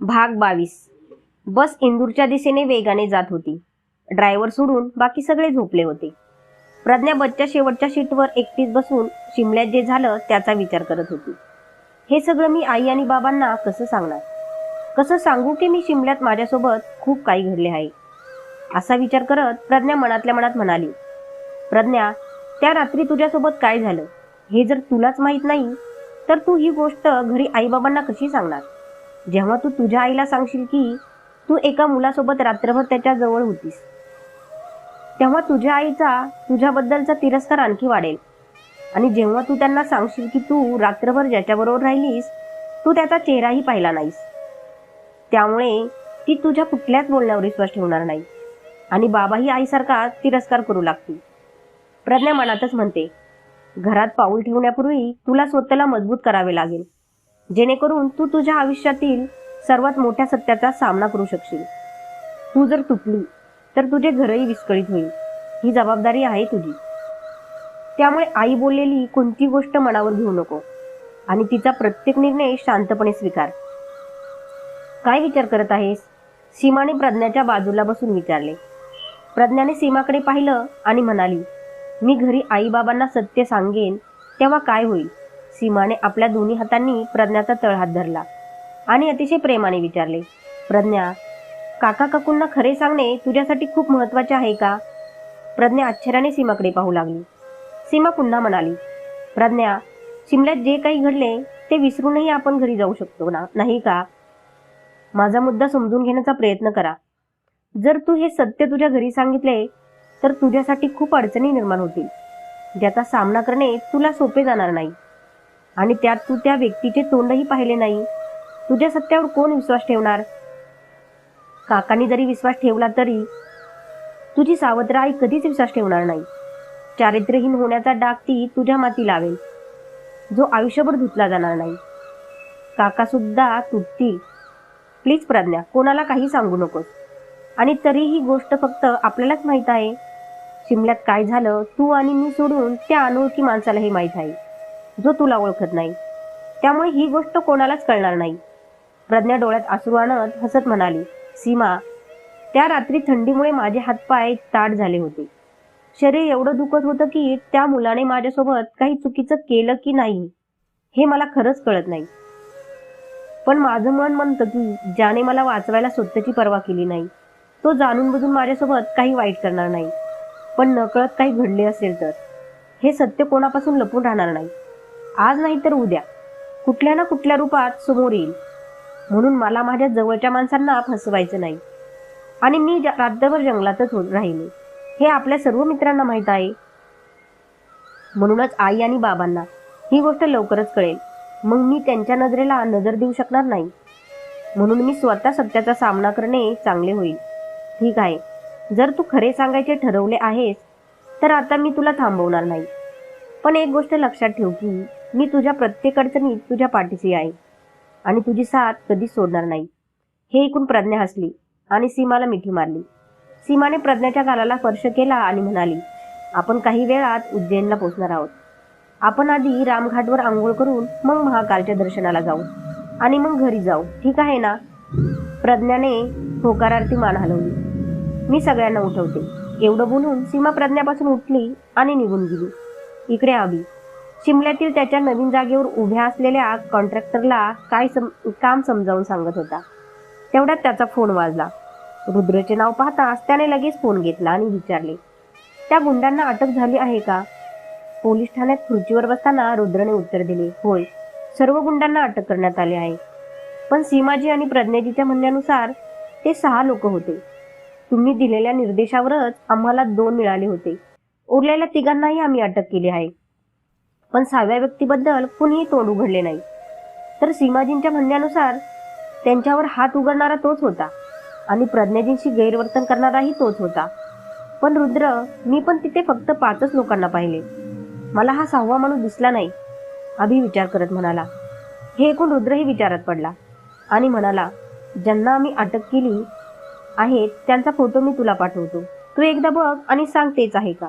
भाग बावीस. बस इंदूरच्या दिशेने वेगाने जात होती. ड्रायव्हर सोडून बाकी सगळे झोपले होते. प्रज्ञा बसच्या शेवटच्या सीटवर एकटीच बसून शिमल्यात जे झालं त्याचा विचार करत होती. हे सगळं मी आई आणि बाबांना कसं सांगणार? कसं सांगू की मी शिमल्यात माझ्यासोबत खूप काही घडले आहे? असा विचार करत प्रज्ञा मनातल्या मनात म्हणाली प्रज्ञा त्या रात्री तुझ्यासोबत काय झालं? हे जर तुलाच माहीत नाही तर तू ही गोष्ट घरी आईबाबांना कशी सांगणार? जेव्हा तू तुझ्या आईला सांगशील की तू एका मुलासोबत रात्रभर त्याच्याजवळ होतीस तेव्हा तुझ्या आईचा तुझ्याबद्दलचा तिरस्कार आणखी वाढेल. आणि जेव्हा तू त्यांना सांगशील की तू रात्रभर ज्याच्याबरोबर राहिलीस तू त्याचा चेहराही पाहिला नाहीस. त्यामुळे ती तुझ्या कुठल्याच बोलण्यावर विश्वास ठेवणार नाही. आणि बाबाही आईसारखा तिरस्कार करू लागतील. प्रज्ञा मनातच म्हणते घरात पाऊल ठेवण्यापूर्वी तुला स्वतःला मजबूत करावे लागेल. जेणेकरून तू तुझ्या आयुष्यातील सर्वात मोठ्या सत्याचा सामना करू शकशील. तू जर तुटली तर तुझे घरही विस्कळीत होईल. ही जबाबदारी आहे तुझी. त्यामुळे आई बोललेली कोणती गोष्ट मनावर घेऊ नको आणि तिचा प्रत्येक निर्णय शांतपणे स्वीकार. काय विचार करत आहेस? सीमाने प्रज्ञाच्या बाजूला बसून विचारले. प्रज्ञाने सीमाकडे पाहिलं आणि म्हणाली मी घरी आईबाबांना सत्य सांगेन तेव्हा काय होईल? सीमाने आपल्या दोन्ही हातांनी प्रज्ञाचा तळहात धरला आणि अतिशय प्रेमाने विचारले प्रज्ञा काका काकूंना खरे सांगणे तुझ्यासाठी खूप महत्त्वाचे आहे का? प्रज्ञा आश्चर्याने सीमाकडे पाहू लागली. सीमा पुन्हा म्हणाली प्रज्ञा शिमल्यात जे काही घडले ते विसरूनही आपण घरी जाऊ शकतो ना नाही का? माझा मुद्दा समजून घेण्याचा प्रयत्न करा. जर तू हे सत्य तुझ्या घरी सांगितले तर तुझ्यासाठी खूप अडचणी निर्माण होतील. ज्याचा सामना करणे तुला सोपे जाणार नाही. आणि त्यात तू त्या व्यक्तीचे तोंडही पाहिले नाही. तुझ्या सत्यावर कोण विश्वास ठेवणार? काकांनी जरी विश्वास ठेवला तरी तुझी सावत्र आई कधीच विश्वास ठेवणार नाही. चारित्र्यहीन होण्याचा डाग ती तुझ्या माती लावेल. जो आयुष्यभर धुतला जाणार नाही. काका सुद्धा तुटतील. प्लीज प्रज्ञा कोणाला काही सांगू नकोस. आणि तरी ही गोष्ट फक्त आपल्यालाच माहीत आहे. शिमल्यात काय झालं तू आणि मी सोडून त्या अनोळखी माणसालाही माहीत आहे. जो तुला ओळखत नाही. त्यामुळे ही गोष्ट कोणालाच कळणार नाही. प्रज्ञा डोळ्यात आसरू आणत हसत म्हणाली सीमा त्या रात्री थंडीमुळे माझे हातपाय ताट झाले होते. शरीर एवढं दुखत होतं की त्या मुलाने माझ्यासोबत काही चुकीचं केलं की नाही हे मला खरंच कळत नाही. पण माझं मन म्हणतं की ज्याने मला वाचवायला स्वतःची पर्वा केली नाही तो जाणून बुजून माझ्यासोबत काही वाईट करणार नाही. पण नकळत काही घडले असेल तर हे सत्य कोणापासून लपून राहणार नाही. आज नाही तर उद्या. कुठल्या ना कुठल्या रूपात समोर येईल. म्हणून मला माझ्या जवळच्या माणसांना फसवायचं नाही. आणि मी ज- रात्रभर जंगलातच हो- राहिले. हे आपल्या सर्व मित्रांना माहीत आहे. म्हणूनच आई आणि बाबांना ही गोष्ट लवकरच कळेल. मग मी त्यांच्या नजरेला नजर देऊ शकणार नाही. म्हणून मी स्वतः सत्याचा सामना करणे चांगले होईल. ठीक आहे. जर तू खरे सांगायचे ठरवले आहेस तर आता मी तुला थांबवणार नाही. पण एक गोष्ट लक्षात ठेव की मी तुझ्या प्रत्येक अडचणीत तुझ्या पाठीशी आहे. आणि तुझी साथ कधीच सोडणार नाही. हे ऐकून प्रज्ञा हसली आणि सीमाला मिठी मारली. सीमाने प्रज्ञाच्या गालाला स्पर्श केला आणि म्हणाली आपण काही वेळात उज्जैनला पोचणार आहोत. आपण आधी रामघाटवर आंघोळ करून मग महाकालच्या दर्शनाला जाऊ. आणि मग घरी जाऊ. ठीक आहे ना? प्रज्ञाने होकारार्थी मान हलवली. मी सगळ्यांना उठवते. एवढं बोलून सीमा प्रज्ञापासून उठली आणि निघून गेली. इकडे आवी. शिमल्यातील त्याच्या नवीन जागेवर उभ्या असलेल्या कॉन्ट्रॅक्टरला काय सम काम समजावून सांगत होता. तेवढ्यात त्याचा फोन वाजला. रुद्रचे नाव पाहताच त्याने लगेच फोन घेतला आणि विचारले त्या गुंडांना अटक झाली आहे का? पोलीस ठाण्यात खुर्चीवर बसताना रुद्रने उत्तर दिले होय सर्व गुंडांना अटक करण्यात आली आहे. पण सीमाजी आणि प्रज्ञाजीच्या म्हणण्यानुसार ते सहा लोक होते. तुम्ही दिलेल्या निर्देशावरच आम्हाला दोन मिळाले होते. उरलेल्या तिघांनाही आम्ही अटक केली आहे. पण सहाव्या व्यक्तीबद्दल कुणीही तोंड उघडले नाही. तर सीमाजींच्या म्हणण्यानुसार त्यांच्यावर हात उघडणारा तोच होता आणि प्रज्ञाजींशी गैरवर्तन करणाराही तोच होता. पण रुद्र मी पण तिथे फक्त पाचच लोकांना पाहिले. मला हा सहावा माणूस दिसला नाही अभि विचार करत म्हणाला. हे ऐकून रुद्रही विचारात पडला आणि म्हणाला ज्यांना आम्ही अटक केली आहे त्यांचा फोटो मी तुला पाठवतो. तू एकदा बघ आणि सांग तेच आहे का.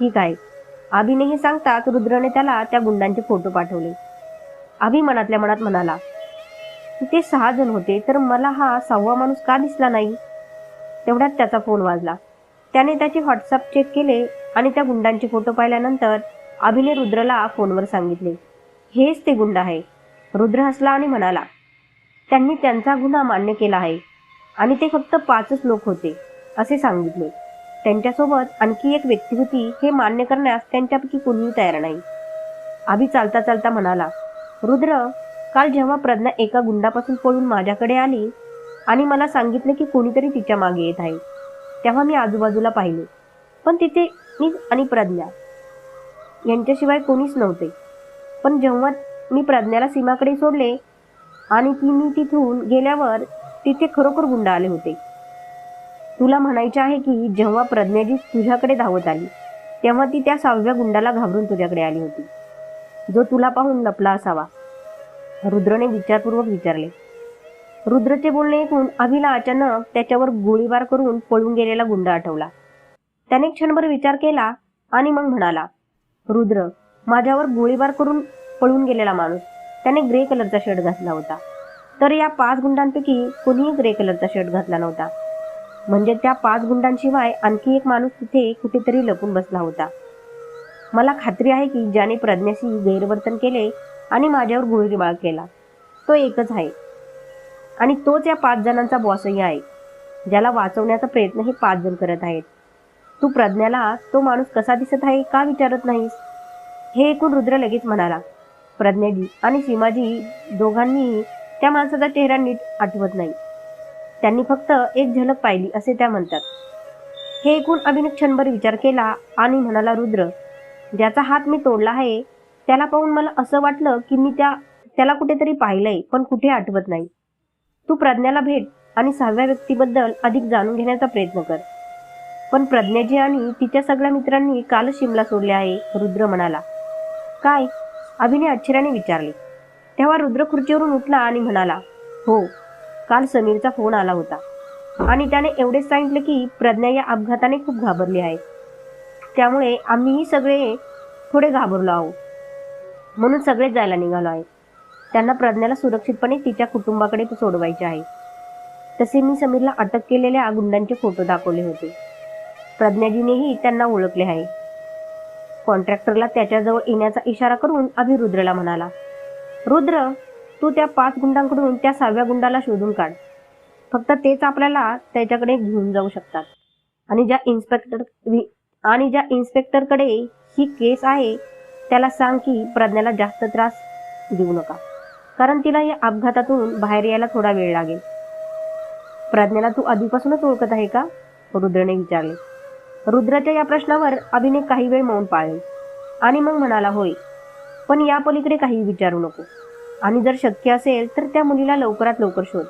ठीक आहे. आबीने हे सांगताच रुद्रने त्याला त्या गुंडांचे फोटो पाठवले. आबी मनातल्या मनात म्हणाला ते सहा जण होते तर मला हा सहावा माणूस का दिसला नाही? तेवढ्यात त्याचा फोन वाजला. त्याने त्याचे व्हॉट्सअप चेक केले आणि त्या गुंडांचे फोटो पाहिल्यानंतर अभिने रुद्रला फोनवर सांगितले हेच ते गुंड आहे. रुद्र हसला आणि म्हणाला त्यांनी त्यांचा गुन्हा मान्य केला आहे आणि ते फक्त पाचच लोक होते असे सांगितले. त्यांच्यासोबत आणखी एक व्यक्ती होती हे मान्य करण्यास त्यांच्यापैकी कोणीही तयार नाही. आभी चालता चालता म्हणाला रुद्र काल जेव्हा प्रज्ञा एका गुंडापासून पळून माझ्याकडे आली आणि मला सांगितलं की कोणीतरी तिच्यामागे येत आहे तेव्हा मी आजूबाजूला पाहिले. पण तिथे मी आणि प्रज्ञा. यांच्याशिवाय कोणीच नव्हते. पण जेव्हा मी प्रज्ञाला सीमाकडे सोडले आणि ती मी तिथून गेल्यावर तिथे खरोखर गुंड आले होते. तुला म्हणायचे आहे की जेव्हा प्रज्ञाजी तुझ्याकडे धावत आली तेव्हा ती त्या सहाव्या गुंडाला घाबरून तुझ्याकडे आली होती. जो तुला पाहून लपला असावा. रुद्रने विचारपूर्वक विचारले. रुद्रचे बोलणे ऐकून अभिला अचानक त्याच्यावर गोळीबार करून पळून गेलेला गुंड आठवला. त्याने क्षणभर विचार केला आणि मग म्हणाला रुद्र माझ्यावर गोळीबार करून पळून गेलेला माणूस. त्याने ग्रे कलरचा शर्ट घातला होता. तर या पाच गुंडांपैकी कोणीही ग्रे कलरचा शर्ट घातला नव्हता. म्हणजे त्या पाच गुंडांशिवाय आणखी एक माणूस तिथे कुठेतरी लपून बसला होता. मला खात्री आहे की ज्याने प्रज्ञाशी गैरवर्तन केले आणि माझ्यावर गोळीबार केला. तो एकच आहे. आणि तोच या पाच जणांचा बॉसही आहे ज्याला वाचवण्याचा प्रयत्न हे पाच जण करत आहेत. तू प्रज्ञाला तो माणूस कसा दिसत आहे का विचारत नाहीस? हे ऐकून रुद्र लगेच म्हणाला प्रज्ञाजी आणि सीमाजी दोघांनी त्या माणसाचा चेहरा नीट आठवत नाही. त्यांनी फक्त एक झलक पाहिली असे त्या म्हणतात. हे ऐकून अभिने क्षणभर विचार केला आणि म्हणाला रुद्र ज्याचा हात मी तोडला आहे त्याला पाहून मला असं वाटलं की मी त्या त्याला कुठेतरी पाहिलंय पण कुठे आठवत नाही. तू प्रज्ञाला भेट आणि सहाव्या व्यक्तीबद्दल अधिक जाणून घेण्याचा प्रयत्न कर. पण प्रज्ञाजी आणि तिच्या सगळ्या मित्रांनी कालच शिमला सोडले आहे रुद्र म्हणाला. काय? अभिने आश्चर्याने विचारले. तेव्हा रुद्र खुर्चीवरून उठला आणि म्हणाला हो काल समीरचा फोन आला होता. आणि त्याने एवढेच सांगितले की प्रज्ञा या अपघाताने खूप घाबरली आहे. त्यामुळे आम्हीही सगळे थोडे घाबरलो आहोत. म्हणून सगळेच जायला निघालो आहे. त्यांना प्रज्ञाला सुरक्षितपणे तिच्या कुटुंबाकडे सोडवायचे आहे. तसे मी समीरला अटक केलेल्या गुंडांचे फोटो दाखवले होते. प्रज्ञाजीनेही त्यांना ओळखले आहे. कॉन्ट्रॅक्टरला त्याच्याजवळ येण्याचा इशारा करून अभिरुद्रला म्हणाला रुद्र तू त्या पाच गुंडांकडून त्या सहाव्या गुंडाला शोधून काढ. फक्त तेच आपल्याला त्याच्याकडे घेऊन जाऊ शकतात. आणि ज्या इन्स्पेक्टर आणि ज्या इन्स्पेक्टरकडे ही केस आहे त्याला सांग की प्रज्ञाला जास्त त्रास देऊ नका. कारण तिला या अपघातातून बाहेर यायला थोडा वेळ लागेल. प्रज्ञाला तू आधीपासूनच ओळखत आहे का? रुद्रने विचारले. रुद्राच्या या प्रश्नावर अभिने काही वेळ मौन पाळले. आणि मग म्हणाला होय. पण या पलीकडे काही विचारू नको. आणि जर शक्य असेल तर त्या मुलीला लवकरात लवकर शोध.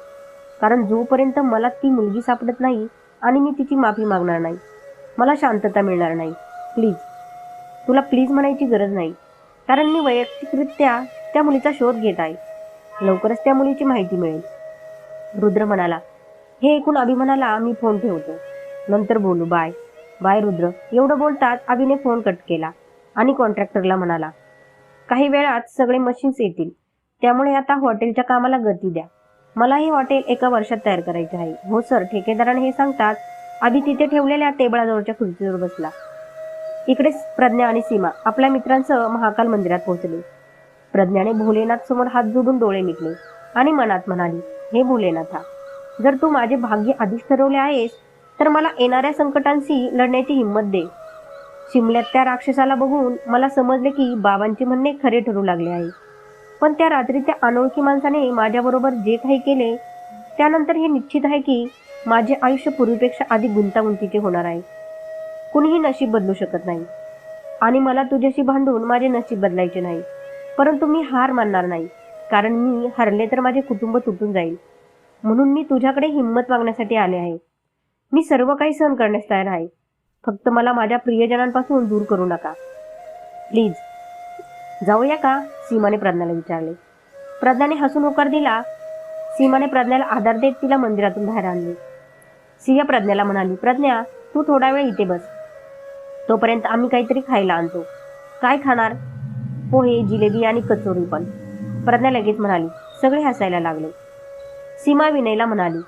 कारण जोपर्यंत मला ती मुलगी सापडत नाही आणि मी तिची माफी मागणार नाही मला शांतता मिळणार नाही. प्लीज. तुला प्लीज म्हणायची गरज नाही. कारण मी वैयक्तिकरित्या त्या मुलीचा शोध घेत आहे. लवकरच त्या मुलीची माहिती मिळेल. रुद्र म्हणाला हे ऐकून अभिमनाला मी फोन ठेवतो. नंतर बोलू. बाय. बाय रुद्र. एवढं बोलताच अभिने फोन कट केला आणि कॉन्ट्रॅक्टरला म्हणाला काही वेळात सगळे मशीन्स येतील. त्यामुळे आता हॉटेलच्या कामाला गती द्या. मला हे हॉटेल एका वर्षात तयार करायचे आहे. हो सर. ठेकेदाराने हे सांगतात आधी तिथे ठेवलेल्या टेबलाजवळच्या खुर्चीवर बसला. इकडे प्रज्ञा आणि सीमा आपल्या मित्रांसह महाकाल मंदिरात पोहोचले. प्रज्ञाने भोलेनाथ समोर हात जोडून डोळे मिटले आणि मनात म्हणाली हे भोलेनाथा जर तू माझे भाग्य आधीच ठरवले आहेस तर मला येणाऱ्या संकटांशी लढण्याची हिंमत दे. शिमल्यात त्या राक्षसाला बघून मला समजले की बाबांचे म्हणणे खरे ठरू लागले आहे. पण त्या रात्री त्या अनोळखी माणसाने माझ्याबरोबर जे काही केले त्यानंतर हे निश्चित आहे की माझे आयुष्य पूर्वीपेक्षा अधिक गुंतागुंतीचे होणार आहे. कुणीही नशीब बदलू शकत नाही. आणि मला तुझ्याशी भांडून माझे नशीब बदलायचे नाही. परंतु मी हार मानणार नाही. कारण मी हरले तर माझे कुटुंब तुटून जाईल. म्हणून मी तुझ्याकडे हिंमत मागण्यासाठी आले आहे. मी सर्व काही सहन करण्यास तयार आहे. फक्त मला माझ्या प्रियजनांपासून दूर करू नका. प्लीज. जाऊया का? सीमाने प्रज्ञाला विचारले. प्रज्ञाने हसून होकार दिला. सीमाने प्रज्ञाला आधार देत तिला मंदिरातून बाहेर आणले. सिंह प्रज्ञाला म्हणाली प्रज्ञा तू थोडा वेळ इथे बस. तोपर्यंत आम्ही काहीतरी खायला आणतो. काय खाणार? पोहे जिलेबी आणि कचोरी पण. प्रज्ञा लगेच म्हणाली सगळे हसायला लागले. सीमा विनयला म्हणाली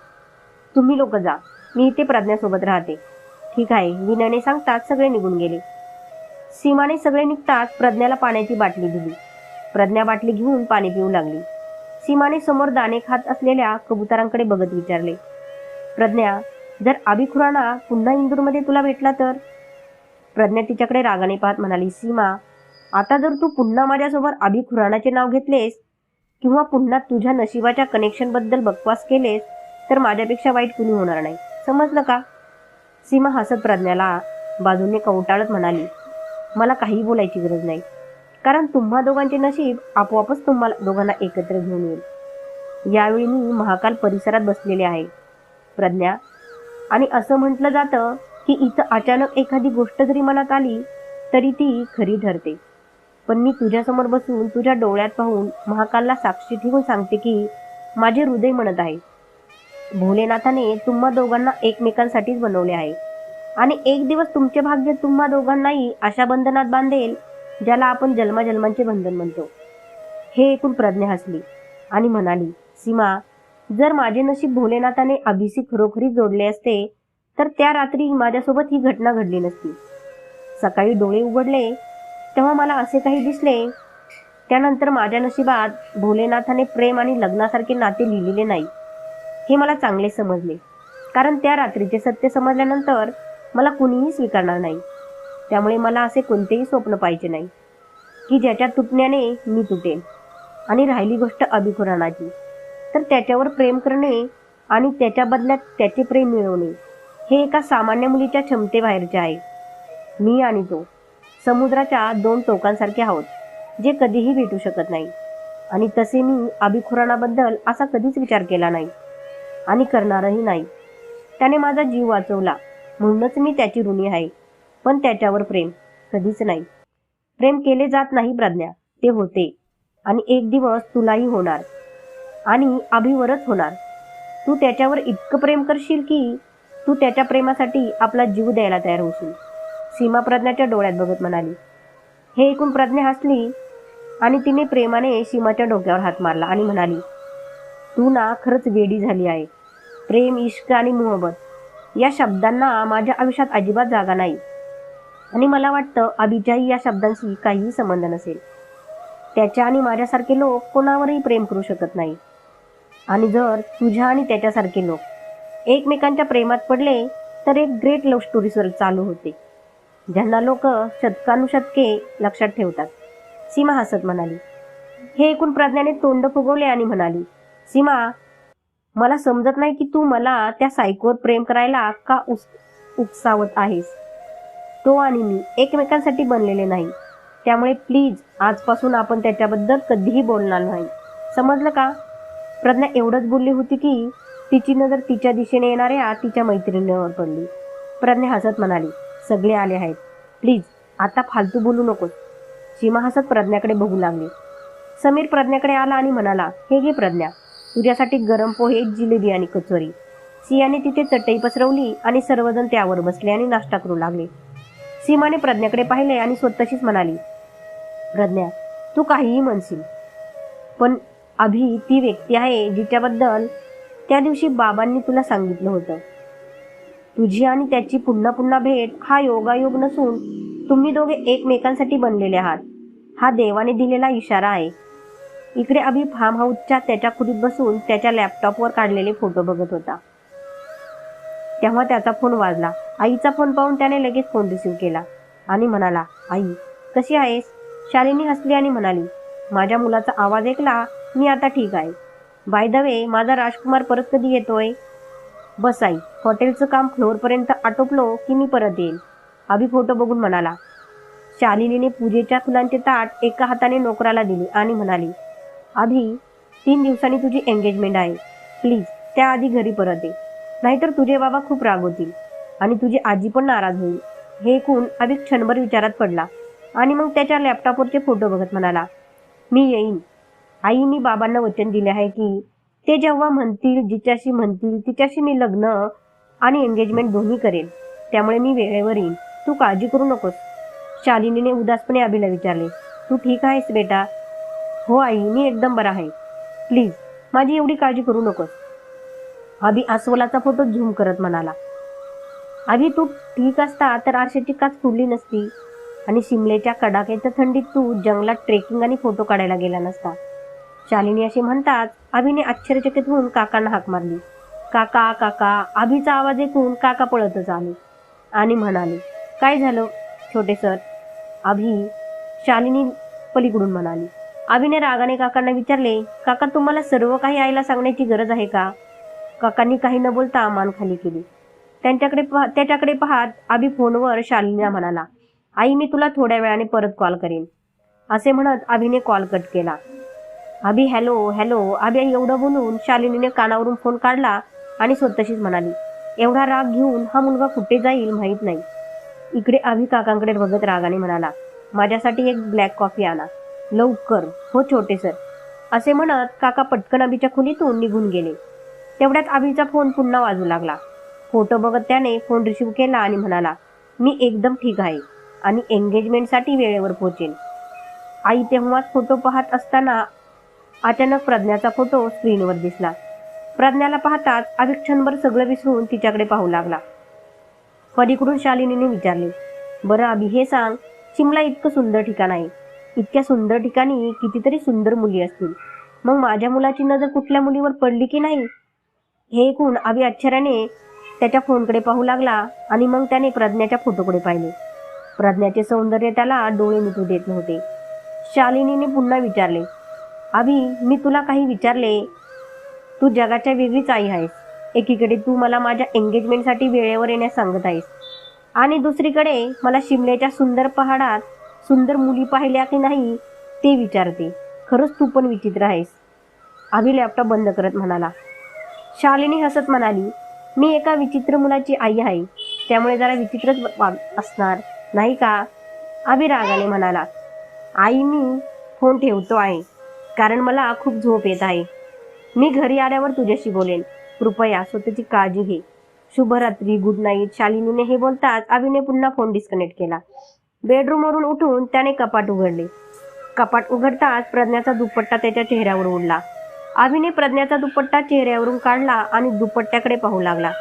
तुम्ही लोक जा. मी इथे प्रज्ञासोबत राहते. ठीक आहे. विनयने सांगताच सगळे निघून गेले. सीमाने सगळे निघताच प्रज्ञाला पाण्याची बाटली दिली. प्रज्ञा बाटली घेऊन पाणी पिऊ लागली. सीमाने समोर दाणे खात असलेल्या कबुतरांकडे बघत विचारले प्रज्ञा जर आबी खुराणा पुन्हा इंदूरमध्ये तुला भेटला तर? प्रज्ञा तिच्याकडे रागाने पाहत म्हणाली सीमा आता जर तू पुन्हा माझ्यासोबत आबी खुराणाचे नाव घेतलेस किंवा पुन्हा तुझ्या नशिबाच्या कनेक्शनबद्दल बकवास केलेस तर माझ्यापेक्षा वाईट कुणी होणार नाही. समजलं का? सीमा हसत प्रज्ञाला बाजूने कवटाळत म्हणाली मला काही बोलायची गरज नाही. कारण तुम्हा दोघांचे नशीब आपोआपच तुम्हाला दोघांना एकत्र घेऊन येईल. यावेळी मी महाकाल परिसरात बसलेले आहे. प्रज्ञा आणि असं म्हटलं जातं की इथं अचानक एखादी गोष्ट जरी मनात आली तरी ती खरी ठरते. पण मी तुझ्यासमोर बसून तुझ्या डोळ्यात पाहून महाकालला साक्षी ठेवून सांगते की माझे हृदय म्हणत आहे. भोलेनाथाने तुम्हा दोघांना एकमेकांसाठीच बनवले आहे. आणि एक दिवस तुमचे भाग्य तुम्हा दोघांनाही अशा बंधनात बांधेल ज्याला आपण जन्माजन्मांचे बंधन म्हणतो. हे ऐकून प्रज्ञा हसली आणि म्हणाली सीमा जर माझे नशीब भोलेनाथाने अभिषेक खरोखरी जोडले असते तर त्या रात्री माझ्यासोबत ही घटना घडली नसती. सकाळी डोळे उघडले तेव्हा मला असे काही दिसले. त्यानंतर माझ्या नशिबात भोलेनाथाने प्रेम आणि लग्नासारखे नाते लिहिलेले नाही. हे मला चांगले समजले. कारण त्या रात्रीचे सत्य समजल्यानंतर मला कुणीही स्वीकारणार नाही. त्यामुळे मला असे कोणतेही स्वप्न पाहिजे नाही की ज्याच्या तुटण्याने मी तुटेन आणि राहिली गोष्ट अभिकुराणाची तर त्याच्यावर प्रेम करणे आणि त्याच्या बदल्यात त्याचे प्रेम मिळवणे हे एका सामान्य मुलीच्या क्षमतेबाहेरचे आहे. मी आणि तो समुद्राच्या दोन टोकांसारखे आहोत जे कधीही भेटू शकत नाही. आणि तसे मी अभिखुराणाबद्दल असा कधीच विचार केला नाही आणि करणारही नाही. त्याने माझा जीव वाचवला. म्हणूनच मी त्याची ऋणी आहे. पण त्याच्यावर प्रेम कधीच नाही. प्रेम केले जात नाही प्रज्ञा ते होते. आणि एक दिवस तुलाही होणार. आणि अभिवरच होणार. तू त्याच्यावर इतकं प्रेम करशील की तू त्याच्या प्रेमासाठी आपला जीव द्यायला तयार होशील. सीमा प्रज्ञाच्या डोळ्यात बघत म्हणाली. हे ऐकून प्रज्ञा हसली आणि तिने प्रेमाने सीमाच्या डोक्यावर हात मारला आणि म्हणाली तू ना खरंच वेडी झाली आहे. प्रेम इश्क आणि मोहब्बत या शब्दांना माझ्या आयुष्यात अजिबात जागा नाही. आणि मला वाटतं अभिजाई या शब्दांशी काहीही संबंध नसेल. त्याच्या आणि माझ्यासारखे लोक कोणावरही प्रेम करू शकत नाही. आणि जर तुझ्या आणि त्याच्यासारखे लोक एकमेकांच्या प्रेमात पडले तर एक ग्रेट लव्ह स्टोरी चालू होते. ज्यांना लोक शतकानुशतके लक्षात ठेवतात. सीमा हसत म्हणाली. हे ऐकून प्रज्ञाने तोंड फुगवले आणि म्हणाली सीमा मला समजत नाही की तू मला त्या सायकोवर प्रेम करायला का उस उकसावत आहेस. तो आणि मी एकमेकांसाठी बनलेले नाही. त्यामुळे प्लीज आजपासून आपण त्याच्याबद्दल कधीही बोलणार नाही. समजलं का? प्रज्ञा एवढंच बोलली होती की तिची नजर तिच्या दिशेने येणाऱ्या तिच्या मैत्रिणीवर पडली. प्रज्ञा हसत म्हणाली सगळे आले आहेत. प्लीज आता फालतू बोलू नकोस. सीमा हसत प्रज्ञाकडे बघू लागली. समीर प्रज्ञाकडे आला आणि म्हणाला हे घे प्रज्ञा. तुझ्यासाठी गरम पोहे जिलेबी आणि कचोरी. सियाने तिथे चटई पसरवली आणि सर्वजण त्यावर बसले आणि नाश्ता करू लागले. सीमाने प्रज्ञाकडे पाहिले आणि स्वतःशीच म्हणाली प्रज्ञा तू काहीही म्हणशील पण अभि ती व्यक्ती आहे जिच्याबद्दल त्या दिवशी बाबांनी तुला सांगितलं होतं. तुझी आणि त्याची पुन्हा पुन्हा भेट हा योगायोग नसून तुम्ही दोघे एकमेकांसाठी बनलेले आहात. हा देवाने दिलेला इशारा आहे. इकडे अभि फार्म हाऊसच्या त्याच्या खुरीत बसून त्याच्या लॅपटॉपवर काढलेले फोटो बघत होता. तेव्हा त्याचा फोन वाजला. आईचा फोन पाहून त्याने लगेच फोन रिसीव केला. आणि म्हणाला आई कशी आहेस? शालिनी हसली आणि म्हणाली माझ्या मुलाचा आवाज ऐकला मी आता ठीक आहे. बाय द वे माझा राजकुमार परत कधी येतोय? बस आई हॉटेलचं काम फ्लोअरपर्यंत आटोपलो की मी परत येईल. अभि फोटो बघून म्हणाला शालिनीने पूजेच्या फुलांचे ताट एका हाताने नोकराला दिले आणि म्हणाली आधी तीन दिवसांनी तुझी एंगेजमेंट आहे. प्लीज त्याआधी घरी परत ये. नाहीतर तुझे बाबा खूप राग होतील आणि तुझी आजी पण नाराज होईल. हे ऐकून अभि क्षणभर विचारात पडला आणि मग त्याच्या लॅपटॉपवरचे फोटो बघत म्हणाला मी येईन. आई मी बाबांना वचन दिले आहे की ते जेव्हा म्हणतील जिच्याशी म्हणतील तिच्याशी मी लग्न आणि एंगेजमेंट दोन्ही करेन. त्यामुळे मी वेळेवर येईन. तू काळजी करू नकोस. शालिनीने उदासपणे अभिला विचारले तू ठीक आहेस बेटा? हो आई मी एकदम बरा आहे. प्लीज माझी एवढी काळजी करू नकोस. अभि अस्वलाचा फोटो झूम करत म्हणाला. अभि तू ठीक असता तर आरशाची काच फुडली नसती आणि शिमलेच्या कडाक्याच्या थंडीत तू जंगलात ट्रेकिंग आणि फोटो काढायला गेला नसता. शालिनी असे म्हणतात अभिने आश्चर्यचकित होऊन काकांना हाक मारली. काका काका अभिचा आवाज ऐकून काका पळतच आले आणि म्हणाले काय झालं? छोटे सर अभि शालिनी पलीकडून म्हणाली अभिनय रागाने काकांना विचारले काका तुम्हाला सर्व काही आईला सांगण्याची गरज आहे का? काकांनी काही न बोलता मान खाली केली. त्यांच्याकडे त्याच्याकडे पाहत अभि फोनवर शालिनीला म्हणाला आई मी तुला थोड्या वेळाने परत कॉल करेन. असे म्हणत अभिने कॉल कट केला. अभि हॅलो हॅलो. अभि एवढं बोलून शालिनीने कानावरून फोन काढला आणि स्वतःशीच म्हणाली एवढा राग घेऊन हा मुलगा कुठे जाईल माहीत नाही. इकडे अभि काकांकडे बघत रागाने म्हणाला माझ्यासाठी एक ब्लॅक कॉफी आणा. लवकर हो छोटे सर. असे म्हणत काका पटकन अभिच्या खुलीतून निघून गेले. तेवढ्यात अभिचा फोन पुन्हा वाजू लागला. फोटो बघत त्याने फोन रिसिव्ह केला आणि म्हणाला मी एकदम ठीक आहे आणि एंगेजमेंटसाठी वेळेवर पोहोचेन. आई तेव्हाच फोटो पाहत असताना अचानक प्रज्ञाचा फोटो स्क्रीनवर दिसला. प्रज्ञाला पाहताच अभि क्षणभर सगळं विसरून तिच्याकडे पाहू लागला. पलीकडून शालिनीने विचारले बरं अभि हे सांग शिमला इतकं सुंदर ठिकाण आहे. इतक्या सुंदर ठिकाणी कितीतरी सुंदर मुली असतील. मग माझ्या मुलाची नजर कुठल्या मुलीवर पडली की नाही? हे ऐकून अभि आश्चर्याने त्याच्या फोनकडे पाहू लागला आणि मग त्याने प्रज्ञाच्या फोटोकडे पाहिले. प्रज्ञाचे सौंदर्य त्याला डोळे मिटू देत नव्हते. शालिनीने पुन्हा विचारले अभि मी तुला काही विचारले. तू जगाच्या वेगळीच आई आहेस. एकीकडे तू मला माझ्या एंगेजमेंटसाठी वेळेवर येण्यास सांगत आहेस. आणि दुसरीकडे मला शिमल्याच्या सुंदर पहाडात सुंदर मुली पाहिल्या की नाही ते विचारते. खरंच तू पण विचित्र आहेस. अभि लॅपटॉप बंद करत म्हणाला. शालिनी हसत म्हणाली मी एका विचित्र मुलाची आई आहे. त्यामुळे जरा विचित्रच असणार नाही का? आभी रागाने म्हणाला आई मी फोन ठेवतो आहे कारण मला खूप झोप येत आहे. मी घरी आल्यावर तुझ्याशी बोलेन. कृपया स्वतःची काळजी घे. शुभरात्री गुड नाईट शालिनीने हे बोलताच अभिने पुन्हा फोन डिस्कनेक्ट केला. बेडरूमवरून उठून त्याने कपाट उघडले. कपाट उघडताच प्रज्ञाचा दुपट्टा त्याच्या चेहऱ्यावर उडला. अभिने प्रज्ञाचा दुपट्टा चेहऱ्यावरून काढला आणि दुपट्ट्याकडे पाहू लागला.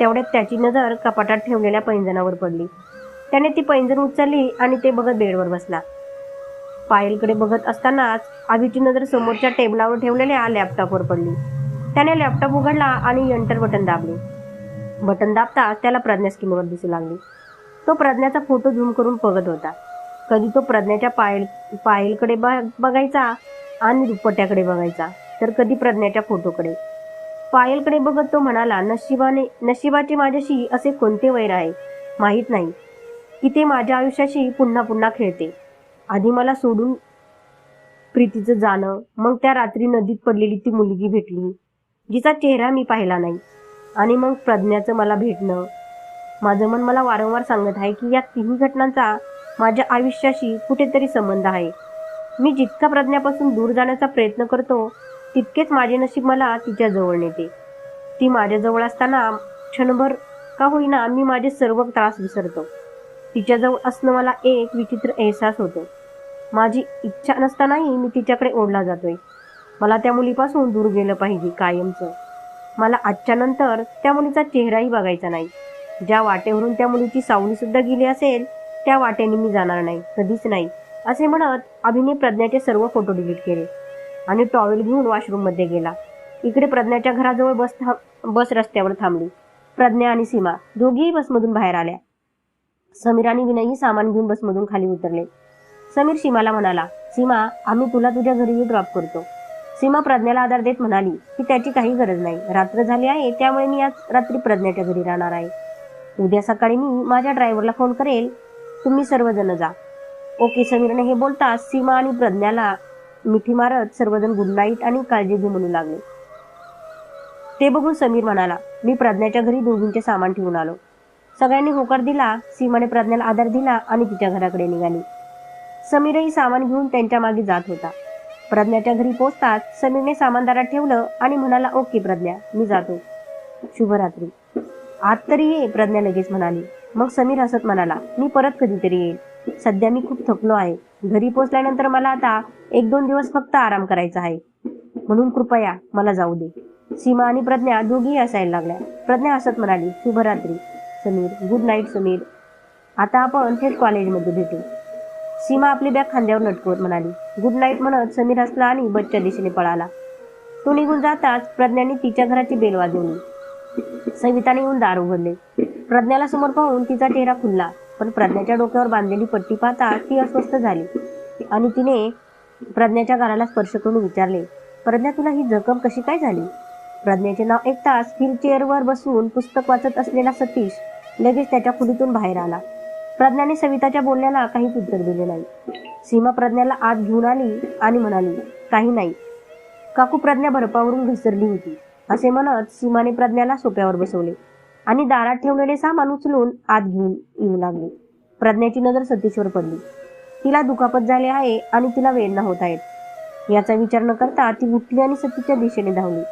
तेवढ्यात त्याची नजर कपाटात ठेवलेल्या पैंजणावर पडली. त्याने ती पैंजण उचलली आणि ते बघत बेडवर बसला. पायलकडे बघत असतानाच अभिची नजर समोरच्या टेबलावर ठेवलेल्या लॅपटॉपवर पडली. त्याने लॅपटॉप उघडला आणि एंटर बटन दाबले. बटन दाबताच त्याला प्रज्ञा स्क्रीनवर दिसू लागली. तो प्रज्ञाचा फोटो झूम करून बघत होता. कधी तो प्रज्ञाच्या पायल पायलकडे बघायचा आणि दुपट्ट्याकडे बघायचा तर कधी प्रज्ञाच्या फोटोकडे. पायलकडे बघत तो म्हणाला नशिबाने नशिबाचे माझ्याशी असे कोणते वैर आहे? माहीत नाही. की ते माझ्या आयुष्याशी पुन्हा पुन्हा खेळते. आधी मला सोडून प्रीतीचं जाणं मग त्या रात्री नदीत पडलेली ती मुलगी भेटली जिचा चेहरा मी पाहिला नाही. आणि मग प्रज्ञाचं मला भेटणं माझं मन मला वारंवार सांगत आहे की या तिन्ही घटनांचा माझ्या आयुष्याशी कुठेतरी संबंध आहे. मी जितका प्रज्ञापासून दूर जाण्याचा प्रयत्न करतो तितकेच माझे नशीब मला तिच्याजवळ नेते. ती माझ्याजवळ असताना क्षणभर का होईना मी माझे सर्व त्रास विसरतो. तिच्याजवळ असणं मला एक विचित्र एहसास होतो. माझी इच्छा नसतानाही मी तिच्याकडे ओढला जातोय. मला त्या मुलीपासून दूर गेलं पाहिजे कायमचं. मला आजच्या नंतर त्या मुलीचा चेहराही बघायचा नाही. ज्या वाटेवरून त्या मुलीची सावली सुद्धा गेली असेल त्या वाटेने मी जाणार नाही कधीच नाही असे म्हणत अभिने प्रज्ञाचे सर्व फोटो डिलीट केले आणि टॉवेल घेऊन वॉशरूममध्ये गेला. इकडे प्रज्ञाच्या घराजवळ बस थांब बस रस्त्यावर थांबली. प्रज्ञा आणि सीमा दोघीही बसमधून बाहेर आल्या. समीर आणि विनयही सामान घेऊन बसमधून खाली उतरले. समीर सीमाला म्हणाला सीमा आम्ही तुला तुझ्या घरीही ड्रॉप करतो. सीमा प्रज्ञाला आधार देत म्हणाली की त्याची काही गरज नाही. रात्र झाली आहे त्यामुळे मी आज रात्री प्रज्ञाच्या घरी राहणार आहे. उद्या सकाळी मी माझ्या ड्रायव्हरला फोन करेल. तुम्ही सर्वजण जा. ओके समीरने हे बोलताच सीमा आणि प्रज्ञाला मिठी मारत सर्वजण गुड नाईट आणि काळजी घे म्हणू लागले. ते बघून समीर म्हणाला मी प्रज्ञाच्या घरी दोघींचे सामान ठेवून आलो. सगळ्यांनी होकार दिला सीमाने प्रज्ञाला आधार दिला आणि तिच्या घराकडे निघाली. समीरही सामान घेऊन त्यांच्या मागे जात होता. प्रज्ञाच्या घरी पोचताच समीरने सामान दारात ठेवलं आणि म्हणाला ओके प्रज्ञा मी जातो. शुभरात्री. आत तरी ये प्रज्ञा लगेच म्हणाली. मग समीर हसत म्हणाला मी परत कधीतरी येईल सध्या मी खूप थकलो आहे. घरी पोचल्यानंतर मला आता एक दोन दिवस फक्त आराम करायचा आहे. म्हणून कृपया मला जाऊ दे. सीमा आणि प्रज्ञा दोघीही असायला लागल्या. प्रज्ञा हसत म्हणाली शुभरात्री समीर गुड नाईट समीर. आता आपण थेट कॉलेजमध्ये भेटू. सीमा आपली बॅग खांद्यावर लटकवत म्हणाली गुड नाईट म्हणत समीर हसला आणि बसच्या दिशेने पळाला. तो निघून जाताच प्रज्ञाने तिच्या घराची बेल वाजवली. सविताने येऊन दार उघडले. प्रज्ञाला समोर पाहून तिचा चेहरा खुलला पण प्रज्ञाच्या डोक्यावर बांधलेली पट्टी पाहता ती अस्वस्थ झाली. आणि तिने प्रज्ञाच्या घराला स्पर्श करून विचारले प्रज्ञा तुला ही जखम कशी काय झाली? प्रज्ञाचे नाव एक तास व्हीलचेअरवर बसून पुस्तक वाचत असलेला सतीश लगेच त्याच्या खुलीतून बाहेर आला. प्रज्ञाने सविताच्या बोलण्याला काहीच उत्तर दिले नाही. सीमा प्रज्ञाला आत घेऊन आली आणि म्हणाली काही नाही. काकू प्रज्ञा बर्फावरून घसरली होती. असे म्हणत सीमाने प्रज्ञाला सोप्यावर बसवले. आणि दारात ठेवलेले सामान उचलून आत घेऊन येऊ लागले. प्रज्ञाची नजर सतीशवर पडली. तिला दुखापत झाली आहे आणि तिला वेदना होत आहेत याचा विचार न करता ती उठली आणि सतीच्या दिशेने धावली.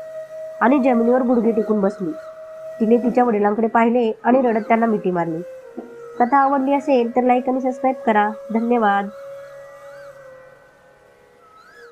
आणि जमिनीवर गुडघे टेकून बसली. तिने तिच्या वडिलांकडे पाहिले आणि रडत त्यांना मिठी मारली. कथा आवडली असेल तर लाईक आणि सबस्क्राईब करा. धन्यवाद.